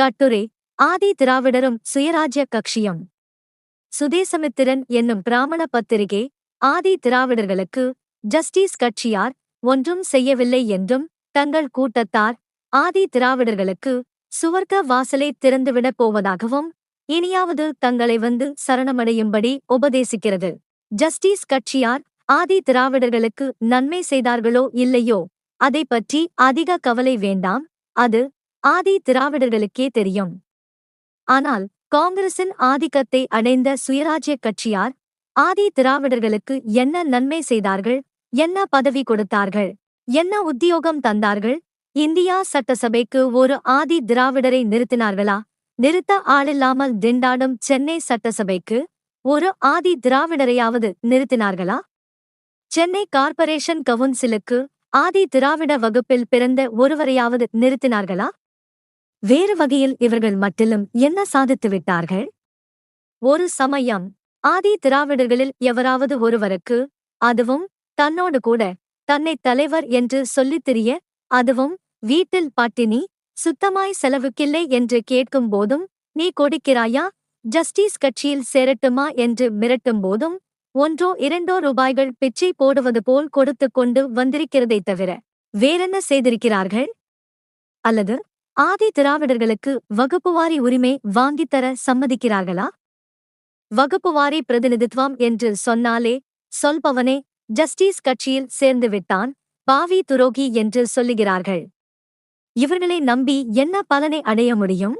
கட்டுரை ஆதி திராவிடரும் சுயராஜ்ய கட்சியும். சுதேசமித்திரன் என்னும் பிராமண பத்திரிகை ஆதி திராவிடர்களுக்கு ஜஸ்டிஸ் கட்சியார் ஒன்றும் செய்யவில்லை என்றும் தங்கள் கூட்டத்தார் ஆதி திராவிடர்களுக்கு சுவர்க்க வாசலை திறந்துவிடப் போவதாகவும் இனியாவது தங்களை வந்து சரணமடையும்படி உபதேசிக்கிறது. ஜஸ்டிஸ் கட்சியார் ஆதி திராவிடர்களுக்கு நன்மை செய்தார்களோ இல்லையோ அதை பற்றி அதிக கவலை வேண்டாம் அது ஆதி திராவிடர்களுக்கே தெரியும். ஆனால் காங்கிரசின் ஆதிக்கத்தை அடைந்த சுயராஜ்ய கட்சியார் ஆதி திராவிடர்களுக்கு என்ன நன்மை செய்தார்கள் என்ன பதவி கொடுத்தார்கள் என்ன உத்தியோகம் தந்தார்கள் இந்தியா சட்டசபைக்கு ஒரு ஆதி திராவிடரை நிறுத்தினார்களா நிறுத்த ஆளில்லாமல் திண்டாடும் சென்னை சட்டசபைக்கு ஒரு ஆதி திராவிடரையாவது நிறுத்தினார்களா? சென்னை கார்ப்பரேஷன் கவுன்சிலுக்கு ஆதி திராவிட வகுப்பில் பிறந்த ஒருவரையாவது நிறுத்தினார்களா? வேறு வகையில் இவர்கள் மட்டிலும் என்ன சாதித்து விட்டார்கள்? ஒரு சமயம் ஆதி திராவிடர்களில் எவராவது ஒருவருக்கு அதுவும் தன்னோடு கூட தன்னை தலைவர் என்று சொல்லித் திரிய அதுவும் வீட்டில் பட்டினி சுத்தமாய் செலவுக்கில்லை என்று கேட்கும் போதும் நீ கொடுக்கிறாயா? ஜஸ்டிஸ் கட்சியில் சேரட்டுமா? என்று மிரட்டும் போதும் ஒன்றோ இரண்டோ ரூபாய்கள் பிச்சை போடுவது போல் கொடுத்துக் கொண்டு வந்திருக்கிறதைத் தவிர வேறென்ன செய்திருக்கிறார்கள்? அல்லது ஆதி திராவிடர்களுக்கு வகுப்புவாரி உரிமை வாங்கித்தர சம்மதிக்கிறார்களா? வகுப்புவாரி பிரதிநிதித்துவம் என்று சொன்னாலே சொல்பவனே ஜஸ்டிஸ் கட்சியில் சேர்ந்து விட்டான் பாவி துரோகி என்று சொல்லுகிறார்கள். இவர்களை நம்பி என்ன பலனை அடைய முடியும்?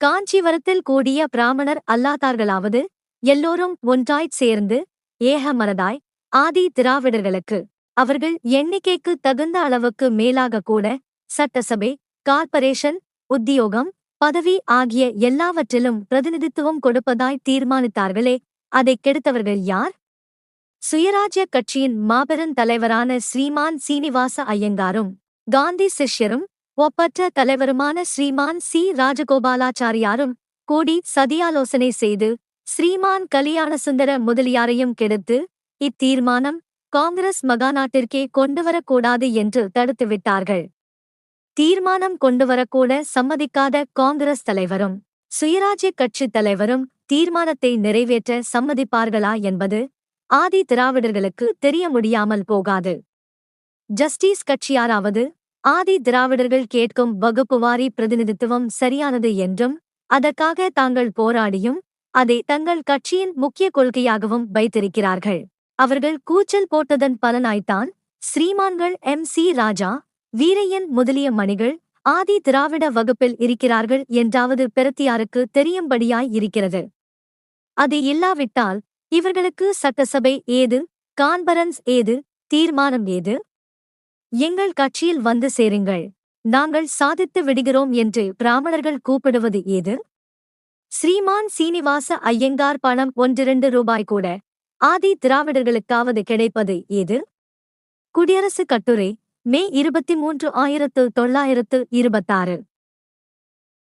காஞ்சிவரத்தில் கூடிய பிராமணர் அல்லாதார்களாவது எல்லோரும் ஒன்றாய்ச் சேர்ந்து ஏக மனதாய் ஆதி திராவிடர்களுக்கு அவர்கள் எண்ணிக்கைக்கு தகுந்த அளவுக்கு மேலாக கூட சட்டசபை கார்ப்பரேஷன் உத்தியோகம் பதவி ஆகிய எல்லாவற்றிலும் பிரதிநிதித்துவம் கொடுப்பதாய் தீர்மானித்தார்களே அதைக் கெடுத்தவர்கள் யார்? சுயராஜ்ய கட்சியின் மாபெரும் தலைவரான ஸ்ரீமான் சீனிவாச ஐயங்காரும் காந்தி சிஷ்யரும் ஒப்பற்ற தலைவருமான ஸ்ரீமான் சி. ராஜகோபாலாச்சாரியாரும் கூடி சதியாலோசனை செய்து ஸ்ரீமான் கலியாணசுந்தர முதலியாரையும் கெடுத்து இத்தீர்மானம் காங்கிரஸ் மகாநாட்டிற்கே கொண்டுவரக்கூடாது என்று தடுத்துவிட்டார்கள். தீர்மானம் கொண்டுவரக்கூட சம்மதிக்காத காங்கிரஸ் தலைவரும் சுயராஜ்ய கட்சித் தலைவரும் தீர்மானத்தை நிறைவேற்ற சம்மதிப்பார்களா என்பது ஆதி திராவிடர்களுக்கு தெரிய முடியாமல் போகாது. ஜஸ்டிஸ் கட்சியாராவது ஆதி திராவிடர்கள் கேட்கும் வகுப்புவாரி பிரதிநிதித்துவம் சரியானது என்றும் அதற்காக தாங்கள் போராடியும் அதை தங்கள் கட்சியின் முக்கிய கொள்கையாகவும் வைத்திருக்கிறார்கள். அவர்கள் கூச்சல் போட்டதன் பலனாய்த்தான் ஸ்ரீமான்கள் எம் சி ராஜா வீரையன் முதலிய மணிகள் ஆதி திராவிட வகுப்பில் இருக்கிறார்கள் என்றாவது பெருத்தியாருக்கு தெரியும்படியாய் இருக்கிறது. அது இல்லாவிட்டால் இவர்களுக்கு சட்டசபை ஏது கான்பரன்ஸ் ஏது தீர்மானம் ஏது? எங்கள் கட்சியில் வந்து சேருங்கள். நாங்கள் சாதித்து விடுகிறோம் என்று பிராமணர்கள் கூப்பிடுவது ஏது? ஸ்ரீமான் சீனிவாச ஐயங்கார் பணம் ஒன்றிரண்டு ரூபாய் கூட ஆதி திராவிடர்களுக்காவது கிடைப்பது ஏது? குடியரசு கட்டுரை மே இருபத்தி மூன்று ஆயிரத்து தொள்ளாயிரத்து இருபத்தாறு.